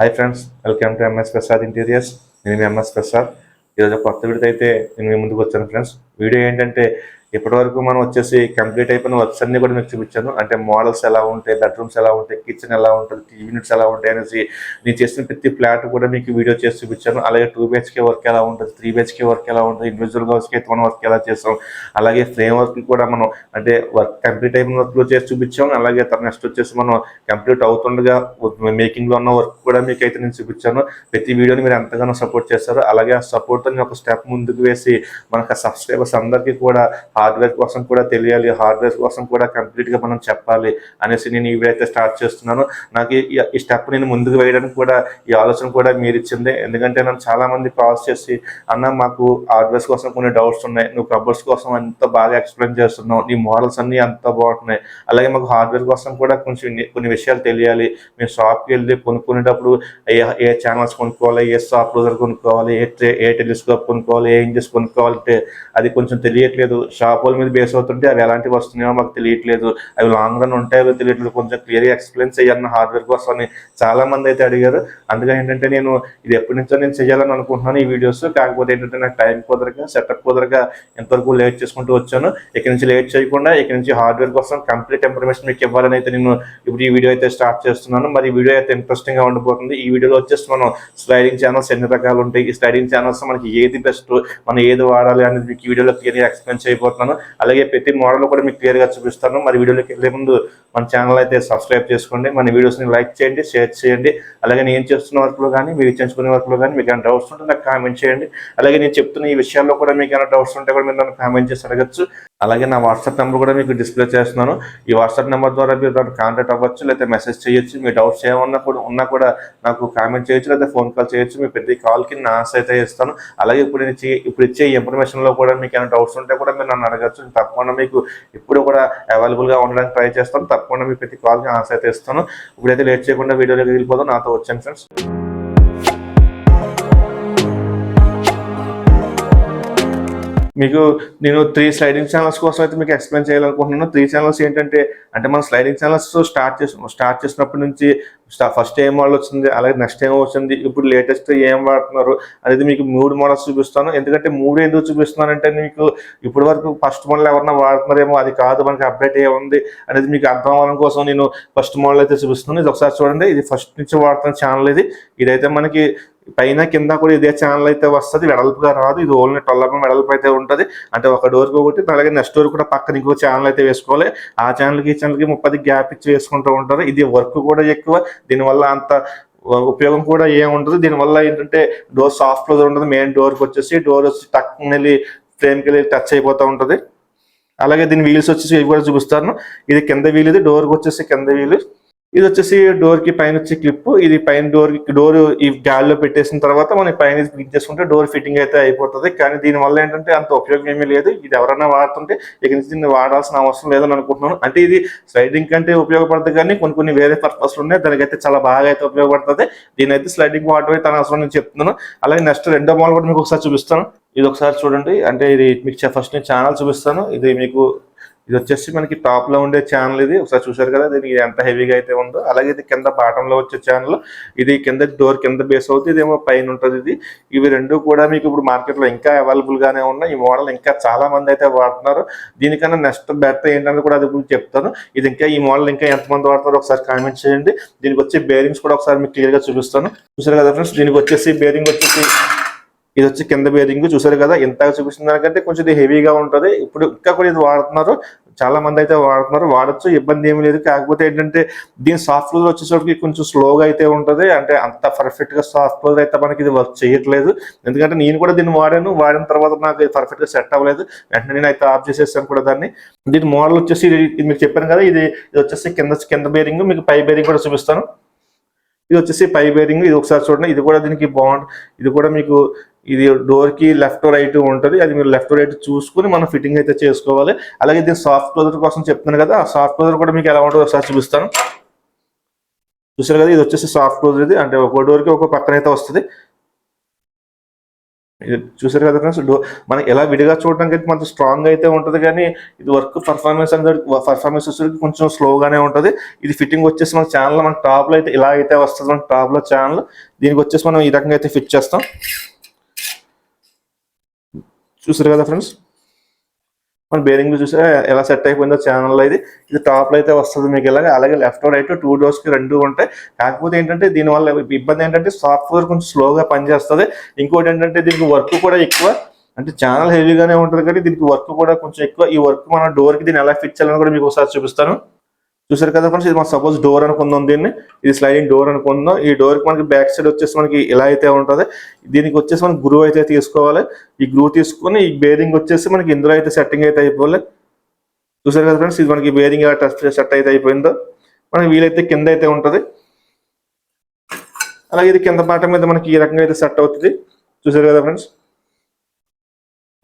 Hi friends welcome to MS Prasad interiors నేను MS Prasad ఈరోజు కొత్త వీడియో అయితే నేను మీ ముందుకు వచ్చాను ఫ్రెండ్స్ వీడియో ఏంటంటే ఇప్పటివరకు మనం వచ్చేసి కంప్లీట్ అయిపోయిన వర్క్స్ అన్ని కూడా మీకు చూపించాను. అంటే మోడల్స్ ఎలా ఉంటాయి బెడ్రూమ్స్ ఎలా ఉంటాయి కిచెన్ ఎలా ఉంటుంది టీవీ యూనిట్స్ ఎలా ఉంటాయి అనేసి నేను చేసిన ప్రతి ఫ్లాట్ కూడా మీకు వీడియో చేసి చూపించాను. అలాగే టూ బిహెచ్కే వర్క్ ఎలా ఉంటుంది త్రీ బిహెచ్కే వర్క్ ఎలా ఉంటుంది ఇండివిజువల్ హౌస్కి అయితే మనం వర్క్ ఎలా చేస్తాం అలాగే ఫ్రేమ్ వర్క్ కూడా మనం అంటే వర్క్ కంప్లీట్ అయిపోయిన వర్క్ చేసి చూపించాం. అలాగే తర్వాత నెక్స్ట్ వచ్చేసి మనం కంప్లీట్ అవుతుండగా మేకింగ్లో ఉన్న వర్క్ కూడా మీకు అయితే నేను చూపించాను. ప్రతి వీడియోని మీరు ఎంతగానో సపోర్ట్ చేస్తారు. అలాగే ఆ సపోర్ట్ ఒక స్టెప్ ముందుకు వేసి మనకు సబ్స్క్రైబర్స్ అందరికీ కూడా హార్డ్వేర్ కోసం కూడా తెలియాలి హార్డ్వేర్ కోసం కూడా కంప్లీట్గా మనం చెప్పాలి అనేసి నేను ఇవైతే స్టార్ట్ చేస్తున్నాను. నాకు ఈ- స్టెప్ నేను ముందుకు వేయడానికి కూడా ఈ ఆలోచన కూడా మీరు ఇచ్చింది. ఎందుకంటే నన్ను చాలా మంది కాల్స్ చేసి అన్న మాకు హార్డ్వేర్స్ కోసం కొన్ని డౌట్స్ ఉన్నాయి. నువ్వు కబర్స్ కోసం అంత బాగా ఎక్స్ప్లెయిన్ చేస్తున్నావు. నీ మోడల్స్ అన్నీ అంత బాగుంటున్నాయి అలాగే మాకు హార్డ్వేర్ కోసం కూడా కొంచెం కొన్ని విషయాలు తెలియాలి. మేము షాప్కి వెళ్ళి కొనుక్కునేటప్పుడు ఏ ఏ ఛానల్స్ కొనుక్కోవాలి ఏ షాప్ రోజర్ కొనుక్కోవాలి ఏ ట్రే- ఏ టెలిస్కోప్ కొనుక్కోవాలి ఏ ఇంజెస్ కొనుక్కోవాలంటే అది కొంచెం తెలియట్లేదు. షాప్ షాపుల మీద బేస్ అవుతుంటే అవి ఎలాంటివి వస్తున్నాయో మాకు తెలియట్లేదు. అవి లాంగ్ రన్ ఉంటాయో తెలియట్లేదు. కొంచెం క్లియర్గా ఎక్స్ప్లెయిన్ చేయాలన్న హార్డ్వేర్ కోసం అని చాలా మంది అయితే అడిగారు. అందుకని ఏంటంటే నేను ఇది ఎప్పటి నుంచో నేను చేయాలని అనుకుంటున్నాను ఈ వీడియోస్ కాకపోతే ఏంటంటే నాకు టైం కుదరక సెటప్ కుదరక ఎంతవరకు లేట్ చేసుకుంటూ వచ్చాను. ఇక్కడి నుంచి లేట్ చేయకుండా ఇక్కడి నుంచి హార్డ్వేర్ కోసం కంప్లీట్ ఇన్ఫర్మేషన్ మీకు ఇవ్వాలని అయితే నేను ఇప్పుడు ఈ వీడియో అయితే స్టార్ట్ చేస్తున్నాను. మరి ఈ వీడియో అయితే ఇంట్రెస్టింగ్గా ఉండిపోతుంది. ఈ వీడియోలో వచ్చేసి మనం స్లైడింగ్ ఛానల్స్ ఎన్ని రకాలు ఉంటాయి? ఈ స్లైడింగ్ ఛానల్స్ మనకి ఏది బెస్ట్ మనం ఏది వాడాలి అనేది మీకు ఈ వీడియోలో క్లియర్గా ఎక్స్ప్లెయిన్ చేయబోతున్నాను అలాగే ప్రతి మోడల్ కూడా మీకు క్లియర్గా చూపిస్తాను. మరి వీడియోలోకి వెళ్ళే ముందు మన ఛానల్ అయితే సబ్స్క్రైబ్ చేసుకోండి. మన వీడియోస్ని లైక్ చేయండి షేర్ చేయండి. అలాగే నేను చేస్తున్న వర్క్లో కానీ మీరు చేయించుకునే వర్క్లో కానీ మీకు ఏమైనా డౌట్స్ ఉంటే నాకు కామెంట్ చేయండి. అలాగే నేను చెప్తున్న ఈ విషయాల్లో కూడా మీకు ఏమైనా డౌట్స్ ఉంటే కూడా మీరు నన్ను కామెంట్ చేసి అడగచ్చు. అలాగే నా వాట్సాప్ నెంబర్ కూడా మీకు డిస్ప్లే చేస్తున్నాను. ఈ వాట్సాప్ నెంబర్ ద్వారా మీరు నన్ను కాంటాక్ట్ అవ్వచ్చు లేకపోతే మెసేజ్ చేయొచ్చు. మీ డౌట్స్ ఏమన్నా కూడా ఉన్నా కూడా నాకు కామెంట్ చేయొచ్చు లేదా ఫోన్ కాల్ చేయొచ్చు. మీ ప్రతి కాల్కి నా ఆన్సర్ అయితే ఇస్తాను. అలాగే ఇప్పుడు నేను ఇప్పుడు ఇచ్చే ఇన్ఫర్మేషన్లో కూడా మీకు ఏమైనా డౌట్స్ ఉంటే కూడా మీరు నన్ను అడగచ్చు. తప్పకుండా మీకు ఇప్పుడు కూడా అవైలబుల్గా ఉండడానికి ట్రై చేస్తాను. తప్పకుండా మీ ప్రతి కాల్కి ఆన్సర్ అయితే ఇస్తాను. ఇప్పుడైతే లేట్ చేయకుండా వీడియోలోకి వెళ్ళిపోదాం. నాతో వచ్చాను ఫ్రెండ్స్ మీకు నేను త్రీ స్లైడింగ్ ఛానల్స్ కోసం అయితే మీకు ఎక్స్ప్లెయిన్ చేయాలనుకుంటున్నాను. త్రీ ఛానల్స్ ఏంటంటే అంటే మనం స్లైడింగ్ ఛానల్స్ స్టార్ట్ చేసి స్టార్ట్ చేసినప్పటి నుంచి ఫస్ట్ ఏం మోడల్ వచ్చింది అలాగే నెక్స్ట్ ఏం వచ్చింది ఇప్పుడు లేటెస్ట్ ఏం వాడుతున్నారు అనేది మీకు మూడు మోడల్స్ చూపిస్తాను. ఎందుకంటే మూడు ఎందుకు చూపిస్తున్నానంటే మీకు ఇప్పటి వరకు ఫస్ట్ మోడల్ ఎవరన్నా వాడుతున్నారేమో అది కాదు మనకి అప్డేట్ ఏముంది అనేది మీకు అర్థం అవ్వడం కోసం నేను ఫస్ట్ మోడల్ అయితే చూపిస్తున్నాను. ఇది ఒకసారి చూడండి ఇది ఫస్ట్ నుంచి వాడుతున్న ఛానల్ ఇది. ఇదైతే మనకి పైన కింద కూడా ఇదే ఛానల్ అయితే వస్తుంది. వెడల్పుగా రాదు. ఇది ఓన్లీ టొల్లపం వెడల్పు అయితే ఉంటుంది. అంటే ఒక డోర్కి ఒకటి అలాగే నెక్స్ట్ డోర్ కూడా పక్కన ఇంకో ఛానల్ అయితే వేసుకోవాలి. ఆ ఛానల్కి ఈ ఛానల్కి ముప్పది గ్యాప్ ఇచ్చి వేసుకుంటూ ఉంటారు. ఇది వర్క్ కూడా ఎక్కువ. దీనివల్ల అంత ఉపయోగం కూడా ఏముండదు దీనివల్ల ఏంటంటే డోర్ సాఫ్ట్ క్లోజర్ ఉంటుంది. మెయిన్ డోర్కి వచ్చేసి డోర్ వచ్చి టక్ వెళ్ళి ఫ్రేమ్కి వెళ్ళి టచ్ అయిపోతూ ఉంటుంది. అలాగే దీని వీల్స్ వచ్చేసి ఇవి కూడా చూపిస్తాను. ఇది కింద వీల్ ఇది డోర్కి వచ్చేసి కింద వీలు ఇది వచ్చేసి డోర్కి పైన వచ్చే క్లిప్ ఇది పైన డోర్ డోర్ ఈ గాల్లో పెట్టేసిన తర్వాత మనం పైన క్లిక్ చేసుకుంటే డోర్ ఫిట్టింగ్ అయితే అయిపోతుంది. కానీ దీని వల్ల ఏంటంటే అంత ఉపయోగం ఏమీ లేదు. ఇది ఎవరైనా వాడుతుంటే ఇక నుంచి దీన్ని వాడాల్సిన అవసరం లేదని అనుకుంటున్నాను. అంటే ఇది స్లైడింగ్ కంటే ఉపయోగపడుతుంది కానీ కొన్ని కొన్ని వేరే పర్పస్లు ఉన్నాయి. దానికైతే చాలా బాగా అయితే ఉపయోగపడుతుంది. దీని అయితే స్లైడింగ్ వాటర్ అయితే అవసరం నేను చెప్తున్నాను. అలాగే నెక్స్ట్ రెండో మోడల్ కూడా మీకు ఒకసారి చూపిస్తాను. ఇది ఒకసారి చూడండి. అంటే ఇది మీకు ఫస్ట్ నేను ఛానల్ చూపిస్తాను. ఇది మీకు ఇది వచ్చేసి మనకి టాప్లో ఉండే ఛానల్ ఇది. ఒకసారి చూసారు కదా? దీనికి ఎంత హెవీగా అయితే ఉందో. అలాగే ఇది కింద బాటం లో వచ్చే ఛానల్ ఇది కింద డోర్ కింద బేస్ అవుతుంది ఇదేమో పైన ఉంటుంది ఇది. ఇవి రెండు కూడా మీకు ఇప్పుడు మార్కెట్లో ఇంకా అవైలబుల్ గానే ఉన్నాయి. ఈ మోడల్ ఇంకా చాలా మంది అయితే వాడుతున్నారు. దీనికన్నా నెక్స్ట్ బెటర్ ఏంటంటే కూడా అది చెప్తాను. ఇది ఇంకా ఈ మోడల్ ఇంకా ఎంతమంది వాడుతారో ఒకసారి కామెంట్ చేయండి. దీనికి వచ్చే బేరింగ్స్ కూడా ఒకసారి మీకు క్లియర్గా చూపిస్తాను. చూసారు కదా ఫ్రెండ్స్ దీనికి వచ్చేసి బేరింగ్ వచ్చేసి ఇది వచ్చి కింద బేరింగ్ చూసారు కదా ఇంతగా చూపిస్తున్న దానికంటే కొంచెం ఇది హెవీగా ఉంటుంది. ఇప్పుడు ఇంకా కూడా ఇది వాడుతున్నారు. చాలా మంది అయితే వాడుతున్నారు. వాడచ్చు ఇబ్బంది ఏమి లేదు. కాకపోతే ఏంటంటే దీని సాఫ్ట్వేర్ వచ్చేసరికి కొంచెం స్లోగా అయితే ఉంటుంది. అంటే అంత పర్ఫెక్ట్గా సాఫ్ట్వేర్ అయితే మనకి ఇది వర్క్ చేయట్లేదు. ఎందుకంటే నేను కూడా దీన్ని వాడాను. వాడిన తర్వాత నాకు పర్ఫెక్ట్గా సెట్ అవ్వలేదు. వెంటనే నేను అయితే ఆఫ్ చేసేసాను కూడా దాన్ని. దీని మోడల్ వచ్చేసి ఇది ఇది మీకు చెప్పాను కదా ఇది ఇది వచ్చేసి కింద కింద బేరింగ్ మీకు పై బేరింగ్ కూడా చూపిస్తాను. ఇది వచ్చేసి పై బేరింగ్ ఇది ఒకసారి చూడండి. ఇది కూడా దీనికి బాగుంది ఇది కూడా మీకు ఇది డోర్కి లెఫ్ట్ రైట్ ఉంటుంది. అది మీరు లెఫ్ట్ రైట్ చూసుకుని మనం ఫిట్టింగ్ అయితే చేసుకోవాలి. అలాగే దీని సాఫ్ట్ క్లోజర్ కోసం చెప్తున్నాను కదా ఆ సాఫ్ట్ క్లోజర్ కూడా మీకు ఎలా ఉంటుందో ఒకసారి చూపిస్తాను. చూసారు కదా ఇది వచ్చేసి సాఫ్ట్ క్లోజర్ ఇది. అంటే ఒక డోర్కి ఒక పక్కన అయితే వస్తుంది. ఇది చూసారు కదా ఫ్రెండ్స్ డోర్ మనం ఎలా విడిగా చూడడానికి అయితే మనకు స్ట్రాంగ్ అయితే ఉంటుంది కానీ ఇది వర్క్ పర్ఫార్మెన్స్ అనేది పర్ఫార్మెన్స్ వచ్చేసరికి కొంచెం స్లోగానే ఉంటుంది. ఇది ఫిట్టింగ్ వచ్చేసి మన ఛానల్ మన టాప్లో అయితే ఇలా అయితే వస్తుంది మన టాప్లో ఛానల్ దీనికి వచ్చేసి మనం ఈ రకంగా అయితే ఫిట్ చేస్తాం. చూసారు కదా ఫ్రెండ్స్? మన బేరింగ్ చూసారా? ఎలా సెట్ అయిపోయిందో ఛానల్ ఇది. ఇది టాప్లో అయితే వస్తుంది మీకు ఇలాగ. అలాగే లెఫ్ట్ రైట్ టూ డోర్స్కి రెండు ఉంటాయి. కాకపోతే ఏంటంటే దీనివల్ల ఇబ్బంది ఏంటంటే సాఫ్ట్వేర్ కొంచెం స్లోగా పనిచేస్తుంది. ఇంకోటి ఏంటంటే దీనికి వర్క్ కూడా ఎక్కువ. అంటే ఛానల్ హెవీగానే ఉంటుంది కానీ దీనికి వర్క్ కూడా కొంచెం ఎక్కువ. ఈ వర్క్ మన డోర్కి దీన్ని ఎలా ఫిట్ చేయాలని కూడా మీకు ఒకసారి చూపిస్తాను. చూసారు కదా ఫ్రెండ్స్ ఇది మన సపోజ్ డోర్ అనుకుందాం దీన్ని. ఇది స్లైడింగ్ డోర్ అనుకుందాం. ఈ డోర్కి మనకి బ్యాక్ సైడ్ వచ్చేసి మనకి ఇలా అయితే ఉంటుంది. దీనికి వచ్చేసి మనకి గ్రూ అయితే తీసుకోవాలి. ఈ గ్రూ తీసుకొని ఈ బేరింగ్ వచ్చేసి మనకి ఇందులో అయితే సెట్టింగ్ అయితే అయిపోవాలి. చూసారు కదా ఫ్రెండ్స్ ఇది మనకి బేరింగ్ ఎలా టచ్ సెట్ అయితే అయిపోయిందో. మనకి వీలైతే కింద అయితే ఉంటుంది. అలాగే ఇది కింద పాట మీద మనకి ఈ రకంగా అయితే సెట్ అవుతుంది. చూసారు కదా ఫ్రెండ్స్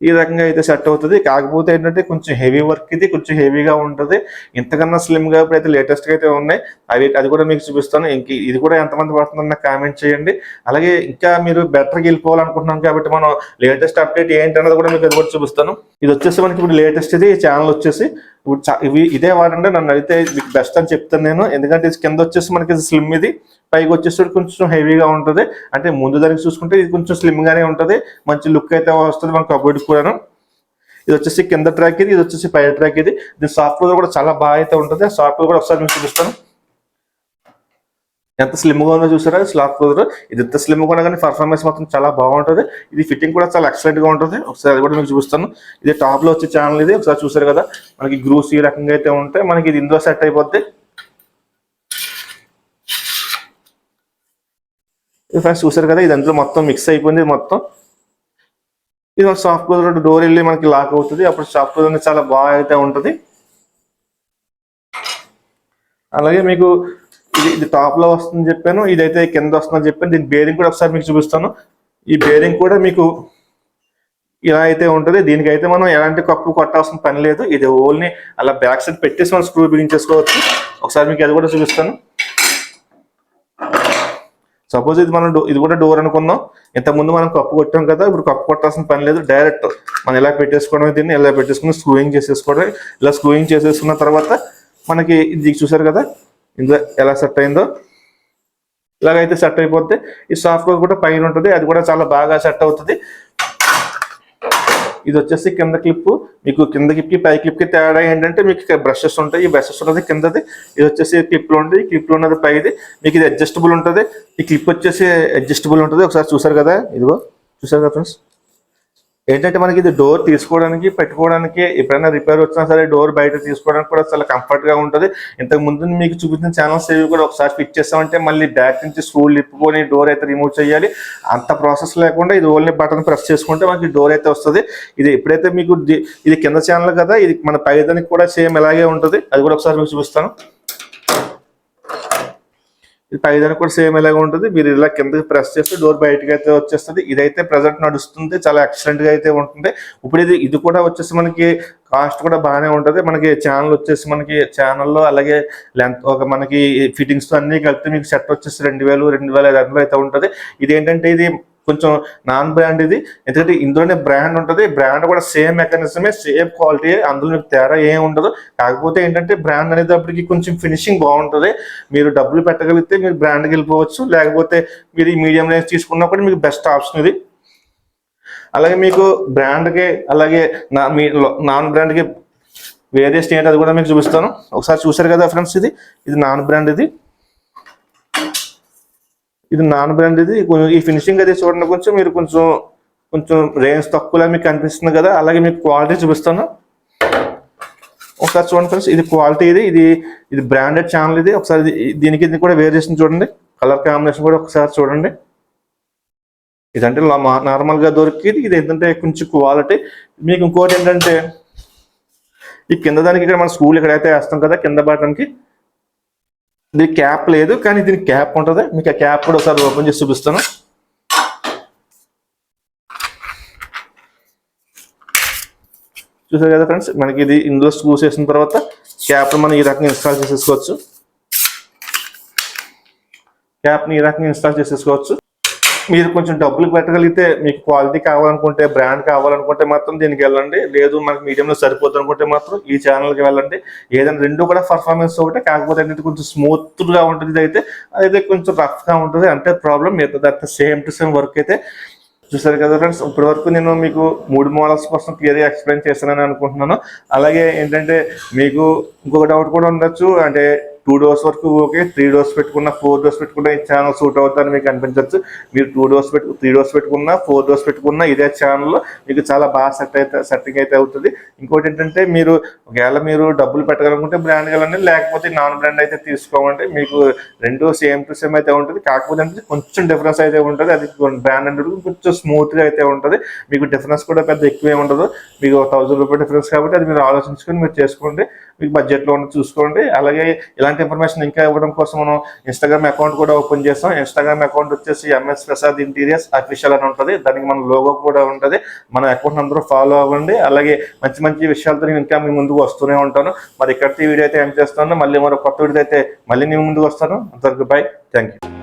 ఈ రకంగా అయితే సెట్ అవుతుంది. కాకపోతే ఏంటంటే కొంచెం హెవీ వర్క్ ఇది కొంచెం హెవీగా ఉంటుంది. ఇంతకన్నా స్లిమ్గా ఇప్పుడు అయితే లేటెస్ట్గా అయితే ఉన్నాయి. అవి అది కూడా మీకు చూపిస్తాను. ఇంక ఇది కూడా ఎంతమంది పడుతుందన్న కామెంట్ చేయండి. అలాగే ఇంకా మీరు బెటర్కి వెళ్ళిపోవాలనుకుంటున్నాం కాబట్టి మనం లేటెస్ట్ అప్డేట్ ఏంటి అన్నది కూడా మీకు అది కూడా చూపిస్తాను. ఇది వచ్చేసి మనకి ఇప్పుడు లేటెస్ట్ ఇది ఛానల్ వచ్చేసి ఇప్పుడు ఇవి ఇదే వాడండి నన్ను అడిగితే మీకు బెస్ట్ అని చెప్తాను నేను. ఎందుకంటే ఇది కింద వచ్చేసి మనకి స్లిమ్ ఇది. పైకి వచ్చేసరికి కొంచెం హెవీగా ఉంటుంది. అంటే ముందు దానికి చూసుకుంటే ఇది కొంచెం స్లిమ్ గానే ఉంటుంది. మంచి లుక్ అయితే వస్తుంది మనకు కబోర్డ్ కూడాను. ఇది వచ్చేసి కింద ట్రాక్ ఇది ఇది వచ్చేసి పై ట్రాక్ ఇది. దీని సాఫ్ట్వేర్ కూడా చాలా బాగా అయితే ఉంటుంది. సాఫ్ట్వేర్ కూడా ఒకసారి మీకు చూపిస్తాను. ఎంత స్లిమ్గా ఉందో చూసారా? సాఫ్ట్వేర్ ఇది ఎంత స్లిమ్గా ఉన్నా కానీ పర్ఫార్మెన్స్ మాత్రం చాలా బాగుంటుంది. ఇది ఫిట్టింగ్ కూడా చాలా ఎక్సలెంట్గా ఉంటుంది. ఒకసారి అది కూడా మీకు చూపిస్తాను. ఇది టాప్లో వచ్చే ఛానల్ ఇది. ఒకసారి చూసారు కదా? మనకి గ్రూస్ ఈ రకంగా అయితే ఉంటాయి మనకి ఇది ఇందులో సెట్ అయిపోద్ది. ఇది ఫ్రెండ్స్ చూసారు కదా? ఇది అందులో మొత్తం మిక్స్ అయిపోయింది మొత్తం. ఇది మన సాఫ్ట్వేర్ డోర్ వెళ్ళి మనకి లాక్ అవుతుంది. అప్పుడు సాఫ్ట్ క్లోజర్ చాలా బాగా అయితే ఉంటుంది. అలాగే మీకు ఇది ఇది టాప్లో వస్తుందని చెప్పాను ఇదైతే కింద వస్తుందని చెప్పాను. దీని బేరింగ్ కూడా ఒకసారి మీకు చూపిస్తాను. ఈ బేరింగ్ కూడా మీకు ఇలా అయితే ఉంటుంది. దీనికైతే మనం ఎలాంటి కప్పు కొట్టాల్సిన పని లేదు. ఇది ఓన్లీ అలా బ్యాక్ సైడ్ పెట్టేసి మనం స్క్రూ బిగించేసుకోవచ్చు ఒకసారి మీకు అది కూడా చూపిస్తాను. సపోజ్ ఇది మనం ఇది కూడా డోర్ అనుకుందాం. ఇంతకుముందు మనం కప్పు కొట్టాం కదా ఇప్పుడు కప్పు కొట్టాల్సిన పని లేదు. డైరెక్ట్ మనం ఇలా పెట్టేసుకోవడం దీన్ని ఇలా పెట్టేసుకుని స్క్రూయింగ్ చేసేసుకోవడం ఇలా స్క్రూయింగ్ చేసేసుకున్న తర్వాత మనకి ఇది చూసారు కదా ఇందులో ఎలా సెట్ అయిందో. ఇలాగైతే సెట్ అయిపోతే ఈ సాఫ్ట్వేర్ కూడా పైన ఉంటుంది అది కూడా చాలా బాగా సెట్ అవుతుంది. ఇది వచ్చేసి కింద క్లిప్. మీకు కింద క్లిప్కి పై క్లిప్కి తేడా ఏంటంటే మీకు బ్రషెస్ ఉంటాయి ఈ బ్రషెస్ ఉన్నది కిందది ఇది వచ్చేసి క్లిప్లో ఉంది క్లిప్లో ఉన్నది పైది. మీకు ఇది అడ్జస్టబుల్ ఉంటుంది ఈ క్లిప్ వచ్చేసి అడ్జస్టబుల్ ఉంటుంది ఒకసారి చూసారు కదా? ఇదిగో చూసారు కదా ఫ్రెండ్స్? ఏంటంటే మనకి ఇది డోర్ తీసుకోవడానికి పెట్టుకోవడానికి ఎప్పుడైనా రిపేర్ వచ్చినా సరే డోర్ బయట తీసుకోవడానికి కూడా చాలా కంఫర్ట్గా ఉంటుంది. ఇంతకు ముందు మీకు చూపించిన ఛానల్స్ ఏవి కూడా ఒకసారి ఫిట్ చేస్తామంటే మళ్ళీ బ్యాక్ నుంచి స్క్రూలు ఇప్పుకొని డోర్ అయితే రిమూవ్ చేయాలి. అంత ప్రాసెస్ లేకుండా ఇది ఓన్లీ బటన్ ప్రెస్ చేసుకుంటే మనకి డోర్ అయితే వస్తుంది. ఇది ఎప్పుడైతే మీకు ఇది కింద ఛానల్ కదా ఇది మన పైదానికి కూడా సేమ్ ఇలాగే ఉంటుంది. అది కూడా ఒకసారి మీకు చూపిస్తాను. పైదానికి కూడా సేమ్ ఇలాగే ఉంటుంది. మీరు ఇలా కిందకి ప్రెస్ చేస్తే డోర్ బయటకి అయితే వచ్చేస్తుంది. ఇదైతే ప్రజెంట్ నడుస్తుంది. చాలా ఎక్సలెంట్గా అయితే ఉంటుంది. ఇప్పుడు ఇది ఇది కూడా వచ్చేసి మనకి కాస్ట్ కూడా బాగానే ఉంటుంది. మనకి ఛానల్ వచ్చేసి మనకి ఛానల్లో అలాగే లెంత్ ఒక మనకి ఫిట్టింగ్స్ అన్ని కలిపి మీకు సెట్ వచ్చేసి రెండు వేలు రెండు వేల ఐదు వందలు అయితే ఉంటుంది. ఇది ఏంటంటే ఇది కొంచెం నాన్ బ్రాండ్ ఇది. ఎందుకంటే ఇందులోనే బ్రాండ్ ఉంటుంది. బ్రాండ్ కూడా సేమ్ మెకానిజమే సేమ్ క్వాలిటీ అందులో మీకు తేడా ఏం ఉండదు. కాకపోతే ఏంటంటే బ్రాండ్ అనేటప్పటికి కొంచెం ఫినిషింగ్ బాగుంటుంది. మీరు డబ్బులు పెట్టగలిగితే మీరు బ్రాండ్కి వెళ్ళిపోవచ్చు. లేకపోతే మీరు ఈ మీడియం రేంజ్ కూడా మీకు బెస్ట్ ఆప్షన్ ఇది. అలాగే మీకు బ్రాండ్కి అలాగే నా మీ నాన్ బ్రాండ్కి వేరే స్టేట్ అది కూడా మీకు చూపిస్తాను. ఒకసారి చూసారు కదా ఫ్రెండ్స్ ఇది? ఇది నాన్ బ్రాండ్ ఇది. ఇది నాన్ బ్రాండ్ ఇది ఈ ఫినిషింగ్ అది చూడండి కొంచెం మీరు కొంచెం కొంచెం రేంజ్ తక్కువలా మీకు కనిపిస్తుంది కదా అలాగే మీకు క్వాలిటీ చూపిస్తాను. ఒకసారి చూడండి ఫ్రెండ్స్ ఇది క్వాలిటీ ఇది ఇది ఇది బ్రాండెడ్ ఛానల్ ఇది. ఒకసారి దీనికి ఇది కూడా వేరియేషన్ చూడండి. కలర్ కాంబినేషన్ కూడా ఒకసారి చూడండి. ఇదంటే నార్మల్గా దొరికింది. ఇది ఏంటంటే కొంచెం క్వాలిటీ మీకు ఇంకోటి ఏంటంటే ఈ కింద దానికి ఇక్కడ మన స్కూల్ ఎక్కడైతే వేస్తాం కదా కింద పడటానికి దీనికి క్యాప్ లేదు కానీ దీనికి క్యాప్ ఉంటుంది. మీకు ఆ క్యాప్ కూడా ఒకసారి ఓపెన్ చేసి చూపిస్తాను. చూసారు కదా ఫ్రెండ్స్ మనకి ఇది ఇందులో స్క్రూస్ వేసిన తర్వాత క్యాప్ మనం ఈ రకంగా ఇన్స్టాల్ చేసేసుకోవచ్చు. క్యాప్ని ఈ రకంగా ఇన్స్టాల్ చేసేసుకోవచ్చు. మీరు కొంచెం డబ్బులు పెట్టగలిగితే మీకు క్వాలిటీ కావాలనుకుంటే బ్రాండ్ కావాలనుకుంటే మాత్రం దీనికి వెళ్ళండి. లేదు మనకి మీడియంలో సరిపోతుంది అనుకుంటే మాత్రం ఈ ఛానల్కి వెళ్ళండి. ఏదైనా రెండు కూడా పర్ఫార్మెన్స్ ఒకటే కాకపోతే అనేది కొంచెం స్మూత్గా ఉంటుంది. అయితే అదైతే కొంచెం రఫ్గా ఉంటుంది. అంటే ప్రాబ్లం మిగతా సేమ్ టు సేమ్ వర్క్ అయితే చూసారు కదా ఫ్రెండ్స్ ఇప్పటి వరకు నేను మీకు మూడు మోడల్స్ కోసం క్లియర్గా ఎక్స్ప్లెయిన్ చేస్తానని అనుకుంటున్నాను. అలాగే ఏంటంటే మీకు ఇంకొక డౌట్ కూడా ఉండొచ్చు. అంటే టూ డోస్ వరకు ఓకే త్రీ డోస్ పెట్టుకున్న ఫోర్ డోస్ పెట్టుకున్న ఈ ఛానల్ సూట్ అవుతుందని మీకు అనిపించవచ్చు మీరు టూ డోస్ పెట్టు త్రీ డోస్ పెట్టుకున్నా ఫోర్ డోస్ పెట్టుకున్నా ఇదే ఛానల్లో మీకు చాలా బాగా సెట్ అయితే సెట్టింగ్ అయితే అవుతుంది. ఇంకోటి ఏంటంటే మీరు ఒకవేళ మీరు డబ్బులు పెట్టగలనుకుంటే బ్రాండ్ కలండి లేకపోతే నాన్ బ్రాండ్ అయితే తీసుకోమంటే మీకు రెండు సేమ్ టు సేమ్ అయితే ఉంటుంది. కాకపోతే అంటే కొంచెం డిఫరెన్స్ అయితే ఉంటుంది. అది బ్రాండ్ అంటే కొంచెం స్మూత్గా అయితే ఉంటుంది. మీకు డిఫరెన్స్ కూడా పెద్ద ఎక్కువే ఉండదు. మీకు థౌసండ్ రూపీస్ డిఫరెన్స్ కాబట్టి అది మీరు ఆలోచించుకొని మీరు చేసుకోండి. మీకు బడ్జెట్లో ఉన్న చూసుకోండి. అలాగే ఇలాంటి ఇన్ఫర్మేషన్ ఇంకా ఇవ్వడం కోసం మనం ఇన్స్టాగ్రామ్ అకౌంట్ కూడా ఓపెన్ చేస్తాం. ఇన్స్టాగ్రామ్ అకౌంట్ వచ్చేసి ఎంఎస్ ప్రసాద్ ఇంటీరియర్స్ అఫీషియల్ అని ఉంటుంది. దానికి మన లోగో కూడా ఉంటుంది. మన అకౌంట్ అందరూ ఫాలో అవ్వండి. అలాగే మంచి మంచి విషయాలతో నేను ఇంకా మీ ముందుకు వస్తూనే ఉంటాను. మరి ఇక్కడికి వీడియో అయితే ఏం చేస్తాను. మళ్ళీ మరో కొత్త వీడియో అయితే మళ్ళీ నేను ముందుకు వస్తాను. అంతవరకు బై థ్యాంక్ యూ